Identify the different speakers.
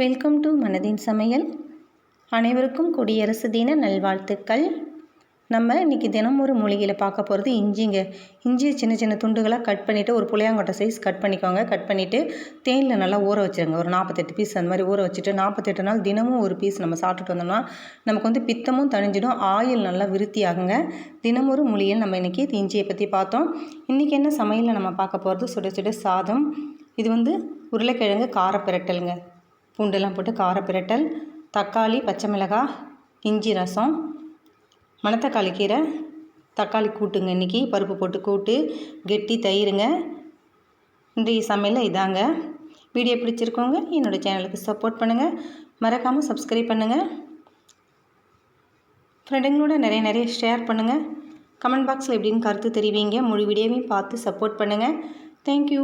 Speaker 1: Welcome to மனதின் சமையல். அனைவருக்கும் குடியரசு தின நல்வாழ்த்துக்கள். நம்ம இன்றைக்கி தினம் ஒரு மூலிகையில் பார்க்க போகிறது இஞ்சிங்க. இஞ்சியை சின்ன சின்ன துண்டுகளாக கட் பண்ணிவிட்டு ஒரு புளியாங்கொட்டை சைஸ் கட் பண்ணிக்கோங்க. கட் பண்ணிவிட்டு தேனில் நல்லா ஊற வச்சுருங்க. ஒரு நாற்பத்தெட்டு பீஸ் அந்த மாதிரி ஊற வச்சுட்டு நாற்பத்தெட்டு நாள் தினமும் ஒரு பீஸ் நம்ம சாப்பிட்டுட்டு வந்தோம்னா நமக்கு வந்து பித்தமும் தணிஞ்சிடும். ஆயில் நல்லா விருத்தியாகுங்க. தினமொரு தினம் ஒரு மூலிகையில் நம்ம இன்றைக்கி இஞ்சியை பற்றி பார்த்தோம். இன்றைக்கி என்ன சமையலில் நம்ம பார்க்க போகிறது சுட சுட சாதம். இது வந்து உருளைக்கிழங்கு காரப்பிரட்டலுங்க பூண்டெல்லாம் போட்டு காரப்பிரட்டல் தக்காளி பச்சை மிளகாய் இஞ்சி ரசம் மணத்தக்காளி கீரை தக்காளி கூட்டுங்க இன்றைக்கி பருப்பு போட்டு கூட்டு கெட்டி தயிருங்க. இன்றைய சமையலில் இதாங்க. வீடியோ பிடிச்சிருக்கோங்க என்னோடய சேனலுக்கு சப்போர்ட் பண்ணுங்கள் மறக்காமல் சப்ஸ்கிரைப் பண்ணுங்கள் ஃப்ரெண்டுங்களோட நிறைய நிறைய ஷேர் பண்ணுங்கள் கமெண்ட் பாக்ஸில் எப்படின்னு கருத்து தெரிவிங்க. முழு வீடியோவையும் பார்த்து சப்போர்ட் பண்ணுங்கள் தேங்க்யூ